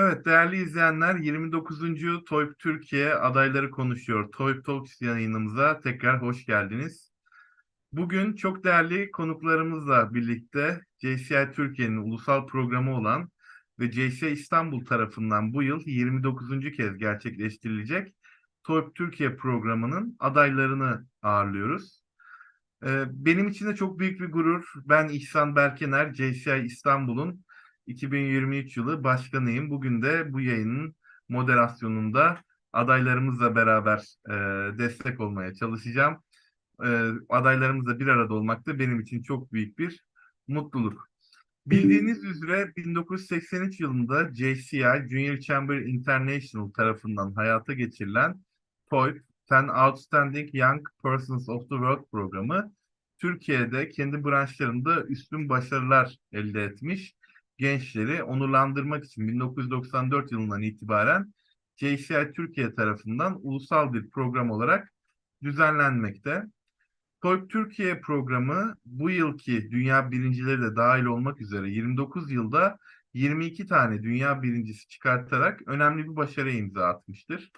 Evet değerli izleyenler 29. TOYP Türkiye adayları konuşuyor. TOYP Talks yayınımıza tekrar hoş geldiniz. Bugün çok değerli konuklarımızla birlikte JCI Türkiye'nin ulusal programı olan ve JCI İstanbul tarafından bu yıl 29. kez gerçekleştirilecek TOYP Türkiye programının adaylarını ağırlıyoruz. Ee, Benim için de çok büyük bir gurur. Ben İhsan Berkener, JCI İstanbul'un 2023 yılı başkanıyım. Bugün de bu yayının moderasyonunda adaylarımızla beraber e, destek olmaya çalışacağım. E, adaylarımızla bir arada olmak da benim için çok büyük bir mutluluk. Bildiğiniz üzere 1983 yılında JCI, Junior Chamber International tarafından hayata geçirilen TOYP, 10 Outstanding Young Persons of the World programı Türkiye'de kendi branşlarında üstün başarılar elde etmiş gençleri onurlandırmak için 1994 yılından itibaren JCI Türkiye tarafından ulusal bir program olarak düzenlenmekte. TOYP Türkiye programı bu yılki dünya birincileri de dahil olmak üzere 29 yılda 22 tane dünya birincisi çıkartarak önemli bir başarıya imza atmıştır.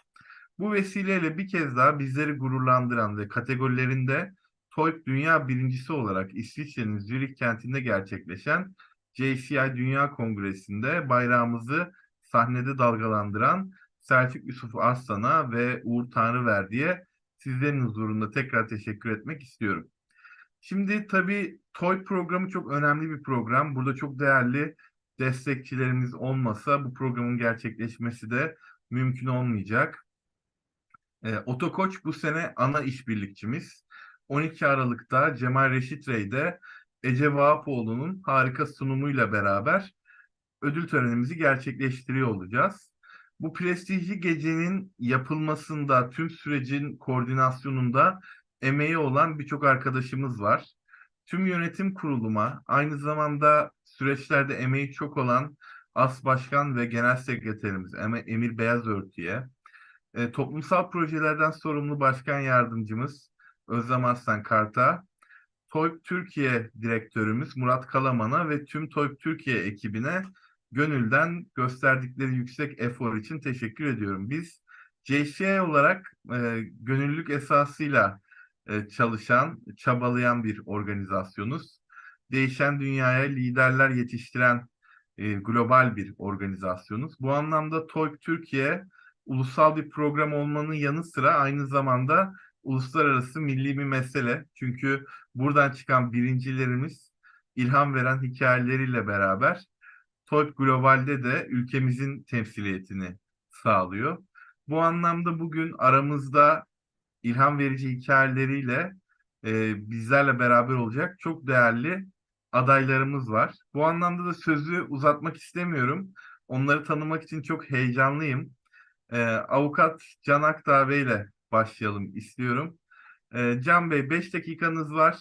Bu vesileyle bir kez daha bizleri gururlandıran ve kategorilerinde TOYP Dünya Birincisi olarak İsviçre'nin Zürich kentinde gerçekleşen JCI Dünya Kongresi'nde bayrağımızı sahnede dalgalandıran Selçuk Yusuf Arslan'a ve Uğur Tanrıverdi'ye sizlerin huzurunda tekrar teşekkür etmek istiyorum. Şimdi tabii TOY programı çok önemli bir program. Burada çok değerli destekçilerimiz olmasa bu programın gerçekleşmesi de mümkün olmayacak. E, Otokoç bu sene ana işbirlikçimiz. 12 Aralık'ta Cemal Reşit Rey'de Ece Vahapoğlu'nun harika sunumuyla beraber ödül törenimizi gerçekleştiriyor olacağız. Bu prestijli gecenin yapılmasında, tüm sürecin koordinasyonunda emeği olan birçok arkadaşımız var. Tüm yönetim kuruluma, aynı zamanda süreçlerde emeği çok olan As Başkan ve Genel Sekreterimiz Emir Beyazörtü'ye, e, toplumsal projelerden sorumlu Başkan Yardımcımız Özlem Aslan Karta, TOYP Türkiye direktörümüz Murat Kalaman'a ve tüm TOYP Türkiye ekibine gönülden gösterdikleri yüksek efor için teşekkür ediyorum. Biz JCI olarak e, gönüllülük esasıyla e, çalışan, çabalayan bir organizasyonuz. Değişen dünyaya liderler yetiştiren e, global bir organizasyonuz. Bu anlamda TOYP Türkiye ulusal bir program olmanın yanı sıra aynı zamanda uluslararası milli bir mesele. Çünkü buradan çıkan birincilerimiz ilham veren hikayeleriyle beraber TOYP Global'de de ülkemizin temsiliyetini sağlıyor. Bu anlamda bugün aramızda ilham verici hikayeleriyle e, bizlerle beraber olacak çok değerli adaylarımız var. Bu anlamda da sözü uzatmak istemiyorum. Onları tanımak için çok heyecanlıyım. E, Avukat Can Akdağ Bey ile başlayalım istiyorum. E, Can Bey 5 dakikanız var.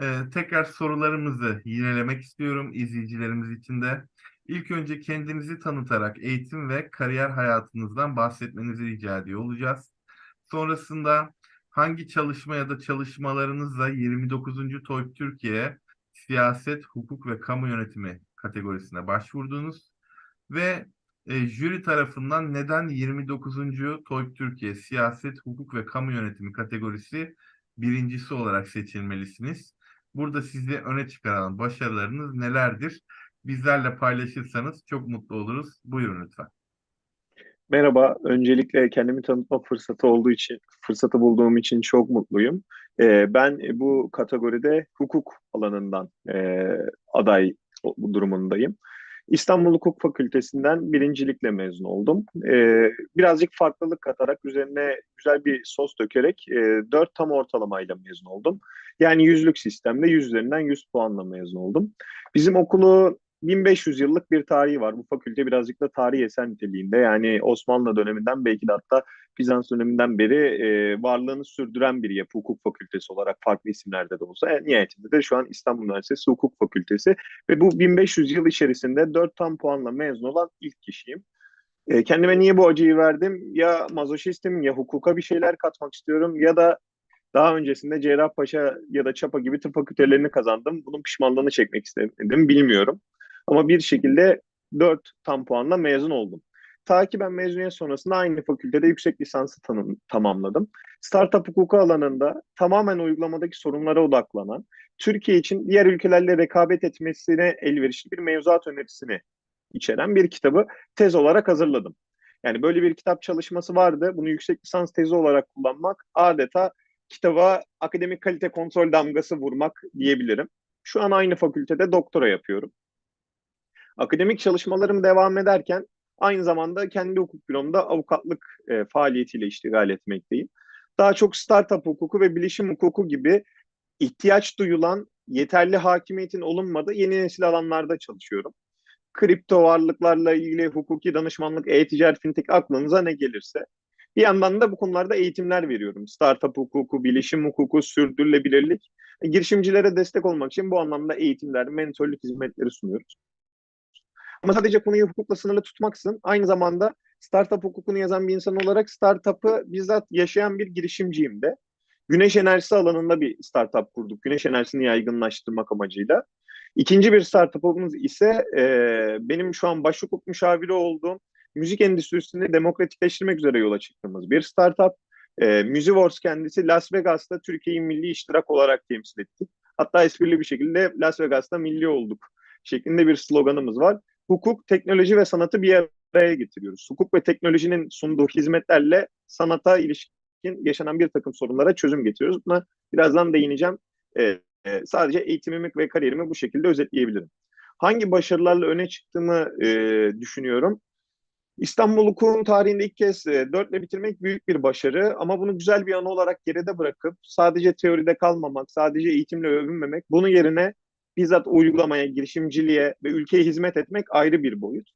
E, tekrar sorularımızı yinelemek istiyorum izleyicilerimiz için de. İlk önce kendinizi tanıtarak eğitim ve kariyer hayatınızdan bahsetmenizi rica ediyor olacağız. Sonrasında hangi çalışma ya da çalışmalarınızla 29. TOYP Türkiye siyaset, hukuk ve kamu yönetimi kategorisine başvurdunuz ve e, jüri tarafından neden 29. TOYP Türkiye siyaset, hukuk ve kamu yönetimi kategorisi birincisi olarak seçilmelisiniz? Burada sizi öne çıkaran başarılarınız nelerdir? Bizlerle paylaşırsanız çok mutlu oluruz. Buyurun lütfen. Merhaba, öncelikle kendimi tanıtma fırsatı olduğu için, fırsatı bulduğum için çok mutluyum. Ee, ben bu kategoride hukuk alanından e, aday durumundayım. İstanbul Hukuk Fakültesinden birincilikle mezun oldum. Ee, birazcık farklılık katarak üzerine güzel bir sos dökerek e, 4 tam ortalamayla mezun oldum. Yani yüzlük sistemde 100 üzerinden 100 puanla mezun oldum. Bizim okulu 1500 yıllık bir tarihi var. Bu fakülte birazcık da tarihi eser niteliğinde. Yani Osmanlı döneminden belki de hatta Bizans döneminden beri e, varlığını sürdüren bir yapı hukuk fakültesi olarak farklı isimlerde de olsa. En nihayetinde de şu an İstanbul Üniversitesi Hukuk Fakültesi ve bu 1500 yıl içerisinde 4 tam puanla mezun olan ilk kişiyim. E, kendime niye bu acıyı verdim? Ya mazoşistim ya hukuka bir şeyler katmak istiyorum ya da daha öncesinde Cerrahpaşa ya da Çapa gibi tıp fakültelerini kazandım. Bunun pişmanlığını çekmek istedim bilmiyorum. Ama bir şekilde 4 tam puanla mezun oldum. Ta ki ben mezuniyet sonrasında aynı fakültede yüksek lisansı tanım, tamamladım. Startup hukuku alanında tamamen uygulamadaki sorunlara odaklanan, Türkiye için diğer ülkelerle rekabet etmesine elverişli bir mevzuat önerisini içeren bir kitabı tez olarak hazırladım. Yani böyle bir kitap çalışması vardı. Bunu yüksek lisans tezi olarak kullanmak adeta kitaba akademik kalite kontrol damgası vurmak diyebilirim. Şu an aynı fakültede doktora yapıyorum. Akademik çalışmalarım devam ederken aynı zamanda kendi hukuk büromda avukatlık e, faaliyetiyle iştigal etmekteyim. Daha çok startup hukuku ve bilişim hukuku gibi ihtiyaç duyulan yeterli hakimiyetin olunmadığı yeni nesil alanlarda çalışıyorum. Kripto varlıklarla ilgili hukuki danışmanlık, e-ticaret, fintech aklınıza ne gelirse. Bir yandan da bu konularda eğitimler veriyorum. Startup hukuku, bilişim hukuku, sürdürülebilirlik. E, girişimcilere destek olmak için bu anlamda eğitimler, mentorluk hizmetleri sunuyoruz. Ama sadece konuyu hukukla sınırlı tutmaksın aynı zamanda startup hukukunu yazan bir insan olarak startup'ı bizzat yaşayan bir girişimciyim de. Güneş enerjisi alanında bir startup kurduk. Güneş enerjisini yaygınlaştırmak amacıyla. İkinci bir startup'ımız ise e, benim şu an baş hukuk müşaviri olduğum müzik endüstrisini demokratikleştirmek üzere yola çıktığımız bir startup. E, Musiverse kendisi Las Vegas'ta Türkiye'yi milli iştirak olarak temsil ettik. Hatta esprili bir şekilde Las Vegas'ta milli olduk şeklinde bir sloganımız var. Hukuk, teknoloji ve sanatı bir araya getiriyoruz. Hukuk ve teknolojinin sunduğu hizmetlerle sanata ilişkin yaşanan bir takım sorunlara çözüm getiriyoruz. Buna birazdan değineceğim. Ee, sadece eğitimimi ve kariyerimi bu şekilde özetleyebilirim. Hangi başarılarla öne çıktığımı e, düşünüyorum. İstanbul Hukuk'un tarihinde ilk kez e, dörtle bitirmek büyük bir başarı ama bunu güzel bir anı olarak geride bırakıp sadece teoride kalmamak, sadece eğitimle övünmemek, bunun yerine bizzat uygulamaya, girişimciliğe ve ülkeye hizmet etmek ayrı bir boyut.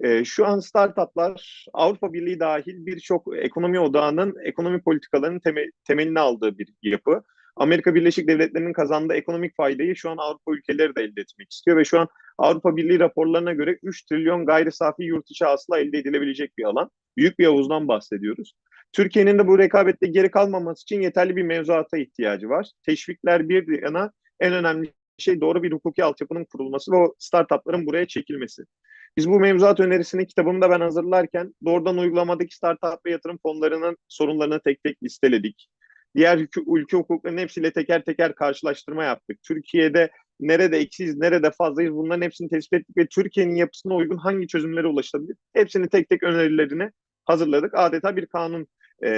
E, şu an startuplar Avrupa Birliği dahil birçok ekonomi odağının ekonomi politikalarının temel, temelini aldığı bir yapı. Amerika Birleşik Devletleri'nin kazandığı ekonomik faydayı şu an Avrupa ülkeleri de elde etmek istiyor ve şu an Avrupa Birliği raporlarına göre 3 trilyon gayri safi yurt içi hasıla elde edilebilecek bir alan. Büyük bir havuzdan bahsediyoruz. Türkiye'nin de bu rekabette geri kalmaması için yeterli bir mevzuata ihtiyacı var. Teşvikler bir yana en önemli şey doğru bir hukuki altyapının kurulması ve o startupların buraya çekilmesi. Biz bu mevzuat önerisini kitabımda ben hazırlarken doğrudan uygulamadaki startup ve yatırım fonlarının sorunlarını tek tek listeledik. Diğer ülke, ülke hukuklarının hepsiyle teker teker karşılaştırma yaptık. Türkiye'de nerede eksiyiz, nerede fazlayız bunların hepsini tespit ettik ve Türkiye'nin yapısına uygun hangi çözümlere ulaşılabilir? Hepsini tek tek önerilerini hazırladık. Adeta bir kanun e,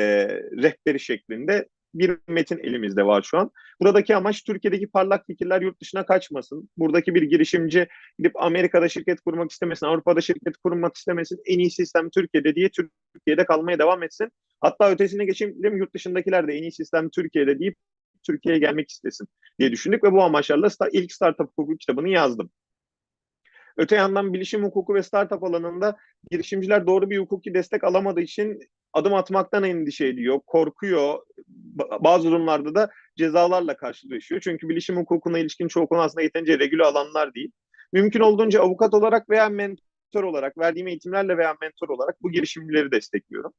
rehberi şeklinde bir metin elimizde var şu an. Buradaki amaç Türkiye'deki parlak fikirler yurt dışına kaçmasın. Buradaki bir girişimci gidip Amerika'da şirket kurmak istemesin, Avrupa'da şirket kurmak istemesin. En iyi sistem Türkiye'de diye Türkiye'de kalmaya devam etsin. Hatta ötesine geçelim yurt dışındakiler de en iyi sistem Türkiye'de deyip Türkiye'ye gelmek istesin diye düşündük ve bu amaçlarla ilk startup hukuku kitabını yazdım. Öte yandan bilişim hukuku ve startup alanında girişimciler doğru bir hukuki destek alamadığı için adım atmaktan endişe ediyor, korkuyor. Bazı durumlarda da cezalarla karşılaşıyor. Çünkü bilişim hukukuna ilişkin çoğu konu aslında yeterince regüle alanlar değil. Mümkün olduğunca avukat olarak veya mentor olarak, verdiğim eğitimlerle veya mentor olarak bu girişimcileri destekliyorum.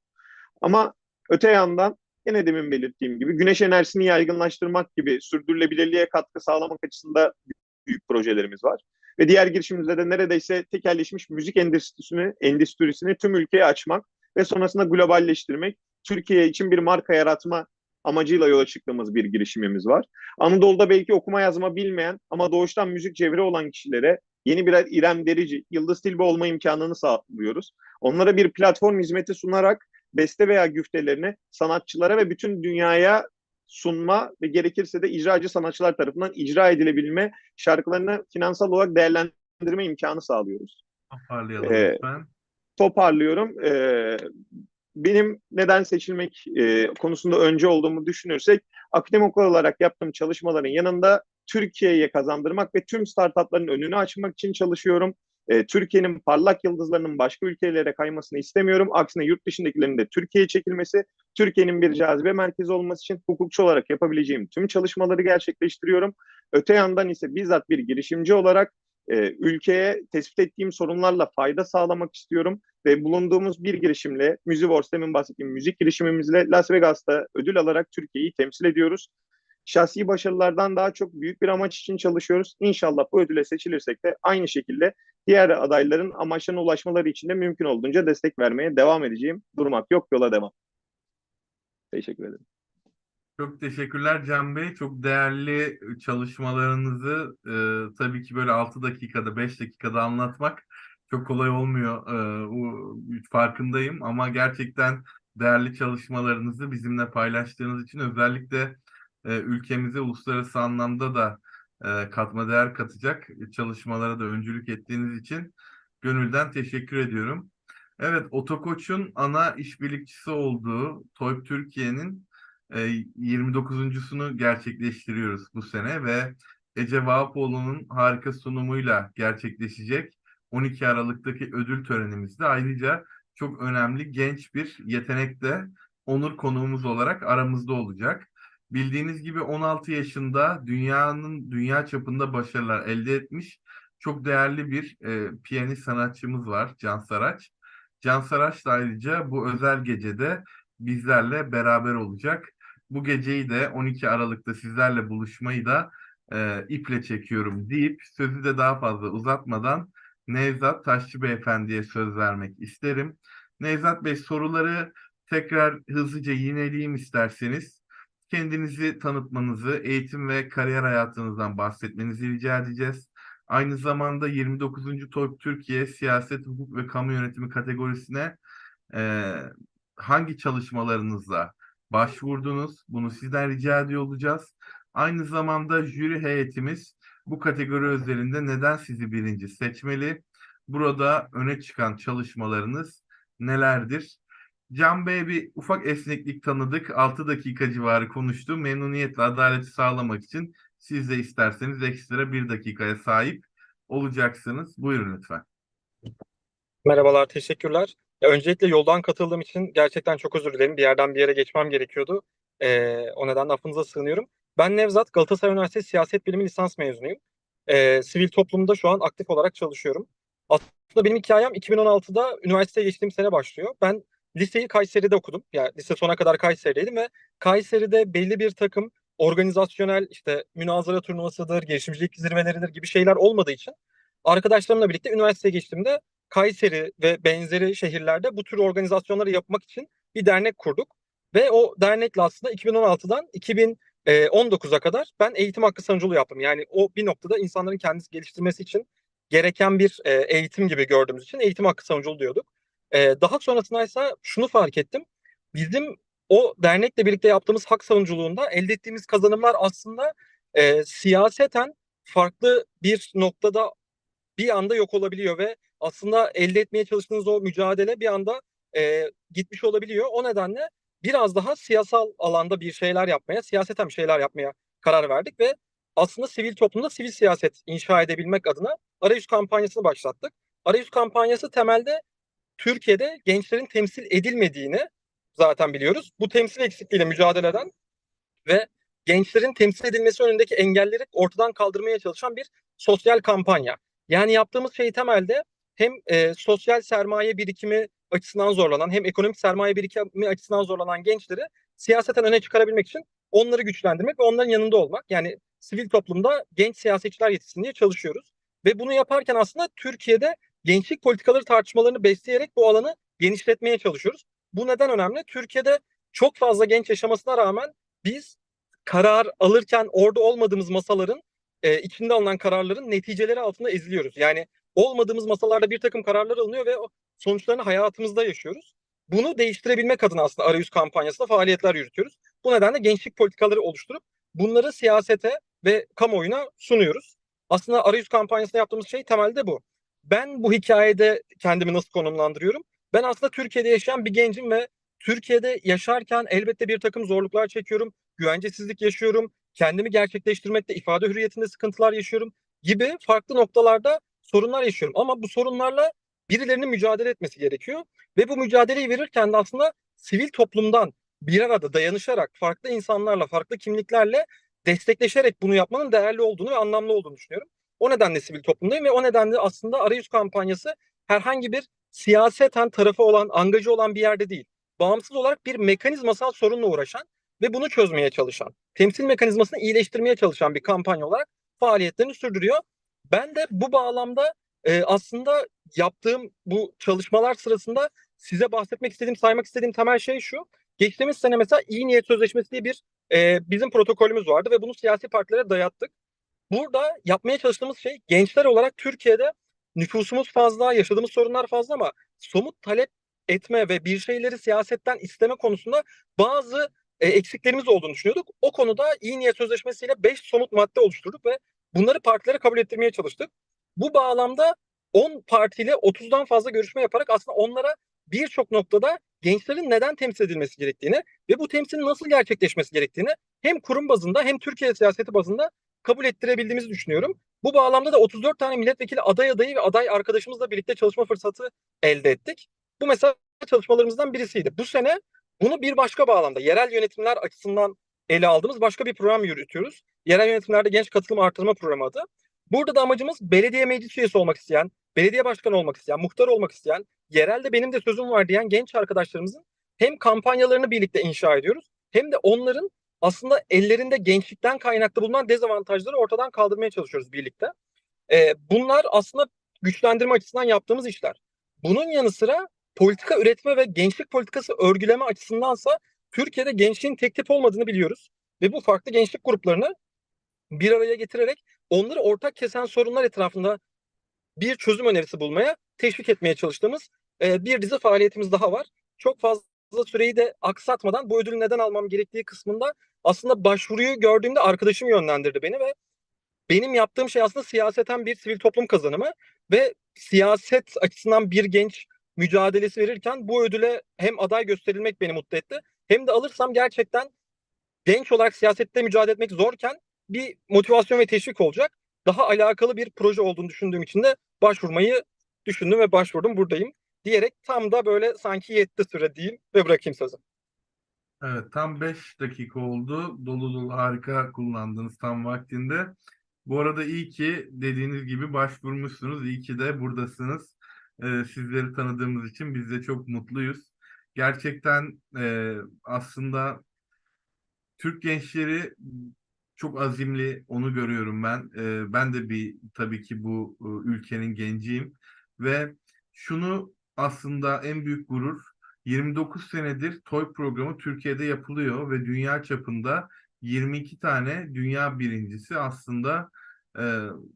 Ama öte yandan yine demin belirttiğim gibi güneş enerjisini yaygınlaştırmak gibi sürdürülebilirliğe katkı sağlamak açısından büyük projelerimiz var. Ve diğer girişimimizde de neredeyse tekelleşmiş müzik endüstrisini, endüstrisini tüm ülkeye açmak ve sonrasında globalleştirmek, Türkiye için bir marka yaratma amacıyla yola çıktığımız bir girişimimiz var. Anadolu'da belki okuma yazma bilmeyen ama doğuştan müzik cevri olan kişilere yeni birer İrem Derici, Yıldız Tilbe olma imkanını sağlıyoruz. Onlara bir platform hizmeti sunarak beste veya güftelerini sanatçılara ve bütün dünyaya sunma ve gerekirse de icracı sanatçılar tarafından icra edilebilme şarkılarını finansal olarak değerlendirme imkanı sağlıyoruz. Toparlayalım ee, lütfen. Toparlıyorum. Ee, benim neden seçilmek e, konusunda önce olduğumu düşünürsek akademik olarak yaptığım çalışmaların yanında Türkiye'ye kazandırmak ve tüm startupların önünü açmak için çalışıyorum. E, Türkiye'nin parlak yıldızlarının başka ülkelere kaymasını istemiyorum. Aksine yurt dışındakilerin de Türkiye'ye çekilmesi, Türkiye'nin bir cazibe merkezi olması için hukukçu olarak yapabileceğim tüm çalışmaları gerçekleştiriyorum. Öte yandan ise bizzat bir girişimci olarak e, ülkeye tespit ettiğim sorunlarla fayda sağlamak istiyorum ve bulunduğumuz bir girişimle, Musiverse demin bahsettiğim müzik girişimimizle Las Vegas'ta ödül alarak Türkiye'yi temsil ediyoruz. şahsi başarılardan daha çok büyük bir amaç için çalışıyoruz. İnşallah bu ödüle seçilirsek de aynı şekilde diğer adayların amaçlarına ulaşmaları için de mümkün olduğunca destek vermeye devam edeceğim. Durmak yok, yola devam. Teşekkür ederim. Çok teşekkürler Can Bey. Çok değerli çalışmalarınızı e, tabii ki böyle 6 dakikada, 5 dakikada anlatmak çok kolay olmuyor. E, o, farkındayım ama gerçekten değerli çalışmalarınızı bizimle paylaştığınız için özellikle e, ülkemize uluslararası anlamda da e, katma değer katacak çalışmalara da öncülük ettiğiniz için gönülden teşekkür ediyorum. Evet, Otokoç'un ana işbirlikçisi olduğu TOYP Türkiye'nin 29.sunu gerçekleştiriyoruz bu sene ve Ece Vahapoğlu'nun harika sunumuyla gerçekleşecek 12 Aralık'taki ödül törenimizde ayrıca çok önemli genç bir yetenek de onur konuğumuz olarak aramızda olacak. Bildiğiniz gibi 16 yaşında dünyanın dünya çapında başarılar elde etmiş çok değerli bir e, piyanist sanatçımız var Can Saraç. Can Saraç da ayrıca bu özel gecede bizlerle beraber olacak. Bu geceyi de 12 Aralık'ta sizlerle buluşmayı da e, iple çekiyorum deyip sözü de daha fazla uzatmadan Nevzat Taşçı Beyefendi'ye söz vermek isterim. Nevzat Bey soruları tekrar hızlıca yineleyeyim isterseniz. Kendinizi tanıtmanızı, eğitim ve kariyer hayatınızdan bahsetmenizi rica edeceğiz. Aynı zamanda 29. TOYP Türkiye Siyaset, Hukuk ve Kamu Yönetimi kategorisine e, hangi çalışmalarınızla başvurdunuz? Bunu sizden rica ediyor olacağız. Aynı zamanda jüri heyetimiz bu kategori özelinde neden sizi birinci seçmeli? Burada öne çıkan çalışmalarınız nelerdir? Can Bey'e bir ufak esneklik tanıdık. 6 dakika civarı konuştu. Memnuniyetle adaleti sağlamak için siz de isterseniz ekstra bir dakikaya sahip olacaksınız. Buyurun lütfen. Merhabalar, teşekkürler. Ya öncelikle yoldan katıldığım için gerçekten çok özür dilerim. Bir yerden bir yere geçmem gerekiyordu. Ee, o nedenle affınıza sığınıyorum. Ben Nevzat, Galatasaray Üniversitesi Siyaset Bilimi lisans mezunuyum. Ee, sivil toplumda şu an aktif olarak çalışıyorum. Aslında benim hikayem 2016'da üniversiteye geçtiğim sene başlıyor. Ben liseyi Kayseri'de okudum. Yani lise sona kadar Kayseri'deydim ve Kayseri'de belli bir takım organizasyonel işte münazara turnuvasıdır, girişimcilik zirveleridir gibi şeyler olmadığı için arkadaşlarımla birlikte üniversiteye geçtiğimde Kayseri ve benzeri şehirlerde bu tür organizasyonları yapmak için bir dernek kurduk. Ve o dernekle aslında 2016'dan 2019'a kadar ben eğitim hakkı savunuculuğu yaptım. Yani o bir noktada insanların kendisi geliştirmesi için gereken bir e, eğitim gibi gördüğümüz için eğitim hakkı savunuculuğu diyorduk. E, daha sonrasında ise şunu fark ettim. Bizim o dernekle birlikte yaptığımız hak savunuculuğunda elde ettiğimiz kazanımlar aslında e, siyaseten farklı bir noktada bir anda yok olabiliyor ve aslında elde etmeye çalıştığınız o mücadele bir anda e, gitmiş olabiliyor. O nedenle biraz daha siyasal alanda bir şeyler yapmaya, siyaseten bir şeyler yapmaya karar verdik ve aslında sivil toplumda sivil siyaset inşa edebilmek adına arayüz kampanyasını başlattık. Arayüz kampanyası temelde Türkiye'de gençlerin temsil edilmediğini zaten biliyoruz. Bu temsil eksikliğiyle mücadele eden ve gençlerin temsil edilmesi önündeki engelleri ortadan kaldırmaya çalışan bir sosyal kampanya. Yani yaptığımız şey temelde hem e, sosyal sermaye birikimi açısından zorlanan hem ekonomik sermaye birikimi açısından zorlanan gençleri siyaseten öne çıkarabilmek için onları güçlendirmek ve onların yanında olmak. Yani sivil toplumda genç siyasetçiler yetişsin diye çalışıyoruz. Ve bunu yaparken aslında Türkiye'de gençlik politikaları tartışmalarını besleyerek bu alanı genişletmeye çalışıyoruz. Bu neden önemli? Türkiye'de çok fazla genç yaşamasına rağmen biz karar alırken orada olmadığımız masaların e, içinde alınan kararların neticeleri altında eziliyoruz. Yani olmadığımız masalarda bir takım kararlar alınıyor ve sonuçlarını hayatımızda yaşıyoruz. Bunu değiştirebilmek adına aslında arayüz kampanyasında faaliyetler yürütüyoruz. Bu nedenle gençlik politikaları oluşturup bunları siyasete ve kamuoyuna sunuyoruz. Aslında arayüz kampanyasında yaptığımız şey temelde bu. Ben bu hikayede kendimi nasıl konumlandırıyorum? Ben aslında Türkiye'de yaşayan bir gencim ve Türkiye'de yaşarken elbette bir takım zorluklar çekiyorum. Güvencesizlik yaşıyorum. Kendimi gerçekleştirmekte ifade hürriyetinde sıkıntılar yaşıyorum gibi farklı noktalarda sorunlar yaşıyorum. Ama bu sorunlarla birilerinin mücadele etmesi gerekiyor. Ve bu mücadeleyi verirken de aslında sivil toplumdan bir arada dayanışarak farklı insanlarla, farklı kimliklerle destekleşerek bunu yapmanın değerli olduğunu ve anlamlı olduğunu düşünüyorum. O nedenle sivil toplumdayım ve o nedenle aslında arayüz kampanyası herhangi bir siyaseten tarafı olan, angajı olan bir yerde değil. Bağımsız olarak bir mekanizmasal sorunla uğraşan ve bunu çözmeye çalışan, temsil mekanizmasını iyileştirmeye çalışan bir kampanya olarak faaliyetlerini sürdürüyor. Ben de bu bağlamda e, aslında yaptığım bu çalışmalar sırasında size bahsetmek istediğim, saymak istediğim temel şey şu. Geçtiğimiz sene mesela iyi niyet sözleşmesi diye bir e, bizim protokolümüz vardı ve bunu siyasi partilere dayattık. Burada yapmaya çalıştığımız şey gençler olarak Türkiye'de nüfusumuz fazla, yaşadığımız sorunlar fazla ama somut talep etme ve bir şeyleri siyasetten isteme konusunda bazı e, eksiklerimiz olduğunu düşünüyorduk. O konuda iyi niyet sözleşmesiyle 5 somut madde oluşturduk ve bunları partilere kabul ettirmeye çalıştık. Bu bağlamda 10 partiyle 30'dan fazla görüşme yaparak aslında onlara birçok noktada gençlerin neden temsil edilmesi gerektiğini ve bu temsilin nasıl gerçekleşmesi gerektiğini hem kurum bazında hem Türkiye siyaseti bazında kabul ettirebildiğimizi düşünüyorum. Bu bağlamda da 34 tane milletvekili aday adayı ve aday arkadaşımızla birlikte çalışma fırsatı elde ettik. Bu mesela çalışmalarımızdan birisiydi. Bu sene bunu bir başka bağlamda yerel yönetimler açısından ele aldığımız başka bir program yürütüyoruz. Yerel yönetimlerde genç katılım artırma programı adı. Burada da amacımız belediye meclis üyesi olmak isteyen, belediye başkanı olmak isteyen, muhtar olmak isteyen, yerelde benim de sözüm var diyen genç arkadaşlarımızın hem kampanyalarını birlikte inşa ediyoruz hem de onların aslında ellerinde gençlikten kaynaklı bulunan dezavantajları ortadan kaldırmaya çalışıyoruz birlikte. Ee, bunlar aslında güçlendirme açısından yaptığımız işler. Bunun yanı sıra politika üretme ve gençlik politikası örgüleme açısındansa Türkiye'de gençliğin tek tip olmadığını biliyoruz. Ve bu farklı gençlik gruplarını bir araya getirerek onları ortak kesen sorunlar etrafında bir çözüm önerisi bulmaya teşvik etmeye çalıştığımız e, bir dizi faaliyetimiz daha var. Çok fazla süreyi de aksatmadan bu ödülü neden almam gerektiği kısmında aslında başvuruyu gördüğümde arkadaşım yönlendirdi beni ve benim yaptığım şey aslında siyaseten bir sivil toplum kazanımı ve siyaset açısından bir genç mücadelesi verirken bu ödüle hem aday gösterilmek beni mutlu etti hem de alırsam gerçekten genç olarak siyasette mücadele etmek zorken bir motivasyon ve teşvik olacak. Daha alakalı bir proje olduğunu düşündüğüm için de başvurmayı düşündüm ve başvurdum buradayım diyerek tam da böyle sanki yetti süre diyeyim ve bırakayım sözü. Evet, tam 5 dakika oldu. Dolu dolu harika kullandınız tam vaktinde. Bu arada iyi ki dediğiniz gibi başvurmuşsunuz. İyi ki de buradasınız. Ee, sizleri tanıdığımız için biz de çok mutluyuz. Gerçekten e, aslında Türk gençleri çok azimli, onu görüyorum ben. Ee, ben de bir tabii ki bu e, ülkenin genciyim ve şunu aslında en büyük gurur 29 senedir TOY programı Türkiye'de yapılıyor ve dünya çapında 22 tane dünya birincisi aslında e,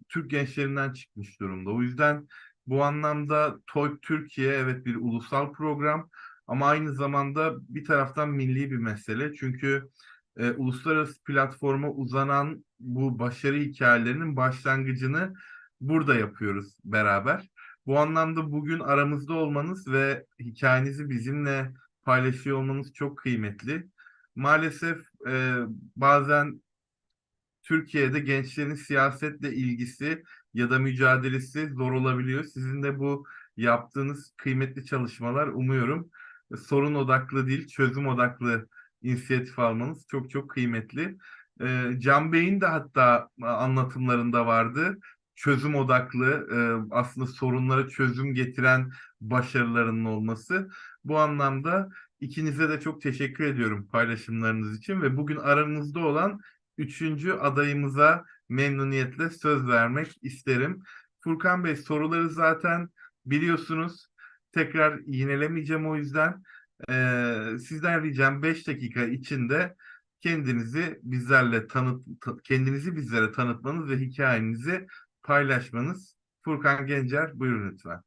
Türk gençlerinden çıkmış durumda. O yüzden bu anlamda TOY Türkiye evet bir ulusal program ama aynı zamanda bir taraftan milli bir mesele. Çünkü e, uluslararası platforma uzanan bu başarı hikayelerinin başlangıcını burada yapıyoruz beraber. Bu anlamda bugün aramızda olmanız ve hikayenizi bizimle paylaşıyor olmanız çok kıymetli. Maalesef e, bazen Türkiye'de gençlerin siyasetle ilgisi ya da mücadelesi zor olabiliyor. Sizin de bu yaptığınız kıymetli çalışmalar umuyorum sorun odaklı değil, çözüm odaklı inisiyatif almanız çok çok kıymetli. E, Can Bey'in de hatta anlatımlarında vardı. Çözüm odaklı, e, aslında sorunlara çözüm getiren başarılarının olması. Bu anlamda ikinize de çok teşekkür ediyorum paylaşımlarınız için ve bugün aranızda olan üçüncü adayımıza memnuniyetle söz vermek isterim. Furkan Bey soruları zaten biliyorsunuz. Tekrar yinelemeyeceğim o yüzden. Ee, sizden ricam 5 dakika içinde kendinizi bizlerle tanıt kendinizi bizlere tanıtmanız ve hikayenizi paylaşmanız. Furkan Gencer buyurun lütfen.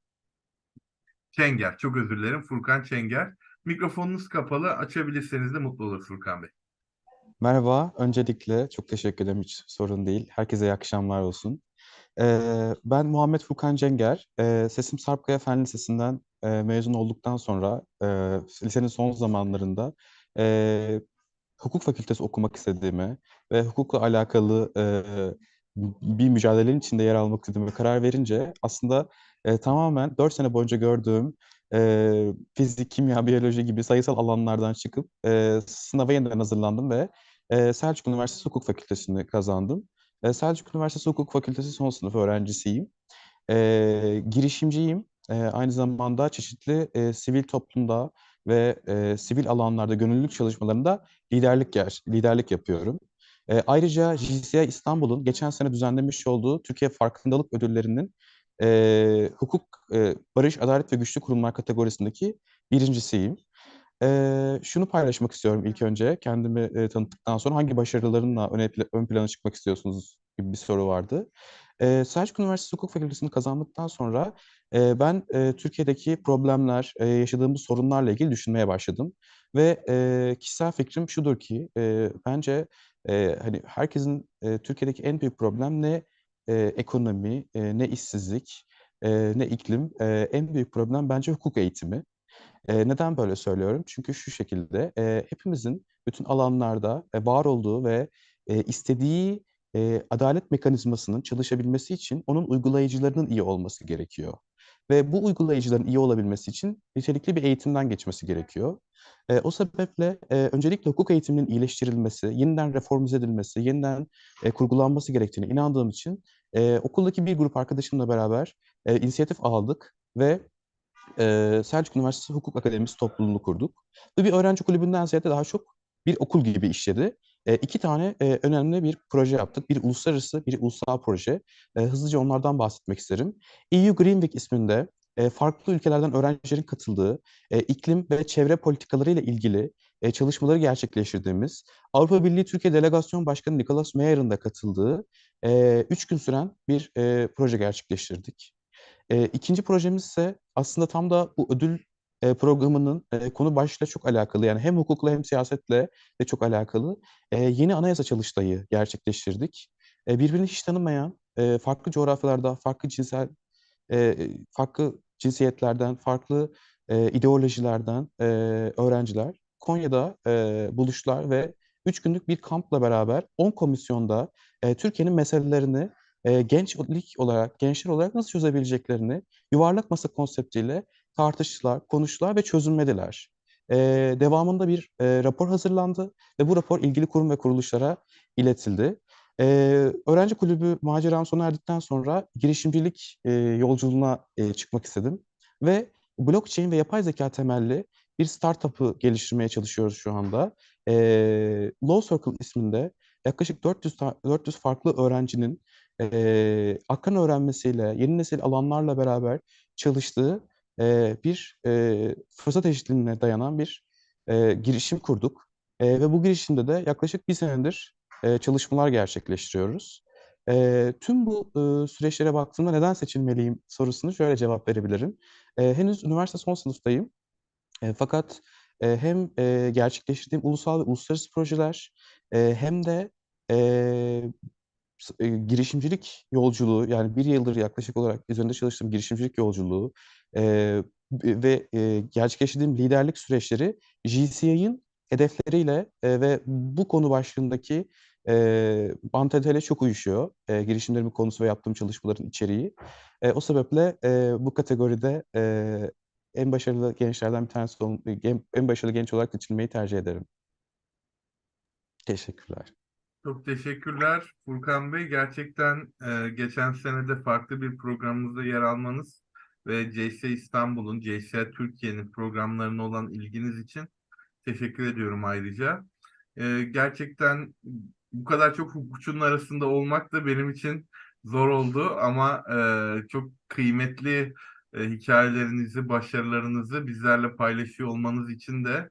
Çenger çok özür dilerim Furkan Çenger. Mikrofonunuz kapalı açabilirseniz de mutlu olur Furkan Bey. Merhaba, öncelikle çok teşekkür ederim, hiç sorun değil. Herkese iyi akşamlar olsun. Ee, ben Muhammed Furkan Cenger, ee, Sesim Sarpkaya Fen Lisesi'nden e, mezun olduktan sonra e, lisenin son zamanlarında e, hukuk fakültesi okumak istediğimi ve hukukla alakalı e, bir mücadelenin içinde yer almak istediğime karar verince aslında e, tamamen 4 sene boyunca gördüğüm e, fizik, kimya, biyoloji gibi sayısal alanlardan çıkıp e, sınava yeniden hazırlandım ve e, Selçuk Üniversitesi Hukuk Fakültesini kazandım. E, Selçuk Üniversitesi Hukuk Fakültesi son sınıf öğrencisiyim. E, girişimciyim. E, aynı zamanda çeşitli e, sivil toplumda ve e, sivil alanlarda gönüllülük çalışmalarında liderlik ger liderlik yapıyorum. E, ayrıca JCI İstanbul'un geçen sene düzenlemiş olduğu Türkiye Farkındalık Ödülleri'nin e, hukuk, e, barış, adalet ve güçlü kurumlar kategorisindeki birincisiyim. E, şunu paylaşmak istiyorum ilk önce kendimi e, tanıttıktan sonra hangi başarılarınla öne, ön plana çıkmak istiyorsunuz gibi bir soru vardı. E, Selçuk Üniversitesi Hukuk Fakültesini kazandıktan sonra e, ben e, Türkiye'deki problemler, e, yaşadığımız sorunlarla ilgili düşünmeye başladım. Ve e, kişisel fikrim şudur ki e, bence e, hani herkesin e, Türkiye'deki en büyük problem ne e, ekonomi, e, ne işsizlik, e, ne iklim. E, en büyük problem bence hukuk eğitimi. E, neden böyle söylüyorum? Çünkü şu şekilde e, hepimizin bütün alanlarda e, var olduğu ve e, istediği e, adalet mekanizmasının çalışabilmesi için onun uygulayıcılarının iyi olması gerekiyor. Ve bu uygulayıcıların iyi olabilmesi için nitelikli bir eğitimden geçmesi gerekiyor. E, o sebeple e, öncelikle hukuk eğitiminin iyileştirilmesi, yeniden reformize edilmesi, yeniden e, kurgulanması gerektiğine inandığım için e, okuldaki bir grup arkadaşımla beraber e, inisiyatif aldık ve e, Selçuk Üniversitesi Hukuk Akademisi topluluğunu kurduk. Bu bir öğrenci kulübünden ziyade daha çok bir okul gibi işledi. E, iki tane e, önemli bir proje yaptık. Bir uluslararası, bir ulusal proje. E, hızlıca onlardan bahsetmek isterim. EU Green Week isminde e, farklı ülkelerden öğrencilerin katıldığı e, iklim ve çevre politikaları ile ilgili e, çalışmaları gerçekleştirdiğimiz, Avrupa Birliği Türkiye Delegasyon Başkanı Nicholas Meyer'ın da katıldığı e, üç gün süren bir e, proje gerçekleştirdik. E, ikinci projemiz ise aslında tam da bu ödül e, programının e, konu başlığıyla çok alakalı. Yani hem hukukla hem siyasetle de çok alakalı. E, yeni anayasa çalıştayı gerçekleştirdik. E, birbirini hiç tanımayan, e, farklı coğrafyalarda, farklı cinsel, e, farklı cinsiyetlerden, farklı e, ideolojilerden e, öğrenciler Konya'da e, buluştular ve üç günlük bir kampla beraber 10 komisyonda e, Türkiye'nin meselelerini e, gençlik olarak, gençler olarak nasıl çözebileceklerini yuvarlak masa konseptiyle tartıştılar, konuştular ve çözümlediler. E, devamında bir e, rapor hazırlandı ve bu rapor ilgili kurum ve kuruluşlara iletildi. E, öğrenci kulübü maceram sona erdikten sonra girişimcilik e, yolculuğuna e, çıkmak istedim. Ve blockchain ve yapay zeka temelli bir startup'ı geliştirmeye çalışıyoruz şu anda. E, Law Circle isminde yaklaşık 400, 400 farklı öğrencinin e, akran öğrenmesiyle, yeni nesil alanlarla beraber çalıştığı e, bir e, fırsat eşitliğine dayanan bir e, girişim kurduk. E, ve bu girişimde de yaklaşık bir senedir e, çalışmalar gerçekleştiriyoruz. E, tüm bu e, süreçlere baktığımda neden seçilmeliyim sorusunu şöyle cevap verebilirim. E, henüz üniversite son sınıftayım. E, fakat e, hem e, gerçekleştirdiğim ulusal ve uluslararası projeler e, hem de e, e, girişimcilik yolculuğu yani bir yıldır yaklaşık olarak üzerinde çalıştığım girişimcilik yolculuğu e, ve e, gerçekleştirdiğim liderlik süreçleri GCI'nin hedefleriyle e, ve bu konu başlığındaki e, mantalitele çok uyuşuyor. E, girişimlerimin konusu ve yaptığım çalışmaların içeriği. E, o sebeple e, bu kategoride e, en başarılı gençlerden bir tanesi en, en başarılı genç olarak seçilmeyi tercih ederim. Teşekkürler. Çok teşekkürler Furkan Bey. Gerçekten e, geçen sene de farklı bir programımızda yer almanız ve JC İstanbul'un, JC Türkiye'nin programlarına olan ilginiz için teşekkür ediyorum ayrıca. E, gerçekten bu kadar çok hukukçunun arasında olmak da benim için zor oldu ama e, çok kıymetli e, hikayelerinizi, başarılarınızı bizlerle paylaşıyor olmanız için de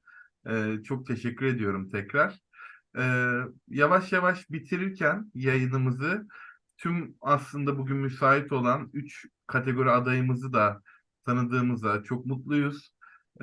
e, çok teşekkür ediyorum tekrar. Ee, yavaş yavaş bitirirken yayınımızı tüm aslında bugün müsait olan 3 kategori adayımızı da tanıdığımıza çok mutluyuz.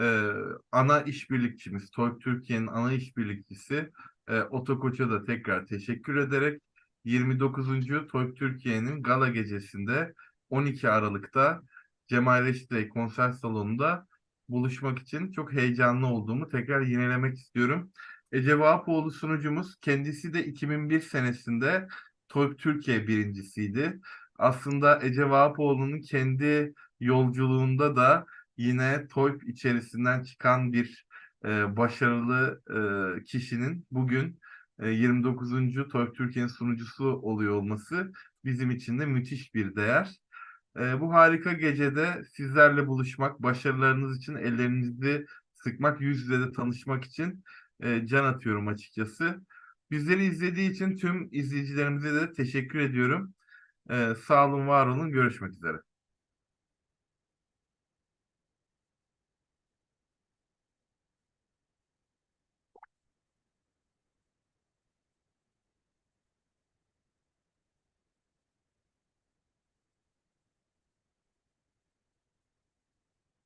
Ee, ana işbirlikçimiz, TOYK Türkiye'nin ana işbirlikçisi e, Otokoç'a da tekrar teşekkür ederek 29. TOYK Türkiye'nin gala gecesinde 12 Aralık'ta Cemal Reşit Bey konser salonunda buluşmak için çok heyecanlı olduğumu tekrar yinelemek istiyorum. Ece Vahapoğlu sunucumuz kendisi de 2001 senesinde TOYK Türkiye birincisiydi. Aslında Ece Vahapoğlu'nun kendi yolculuğunda da yine TOYK içerisinden çıkan bir e, başarılı e, kişinin bugün e, 29. TOYK Türkiye'nin sunucusu oluyor olması bizim için de müthiş bir değer. E, bu harika gecede sizlerle buluşmak, başarılarınız için ellerinizi sıkmak, yüz yüze de tanışmak için e, can atıyorum açıkçası. Bizleri izlediği için tüm izleyicilerimize de teşekkür ediyorum. E, sağ olun, var olun. Görüşmek üzere.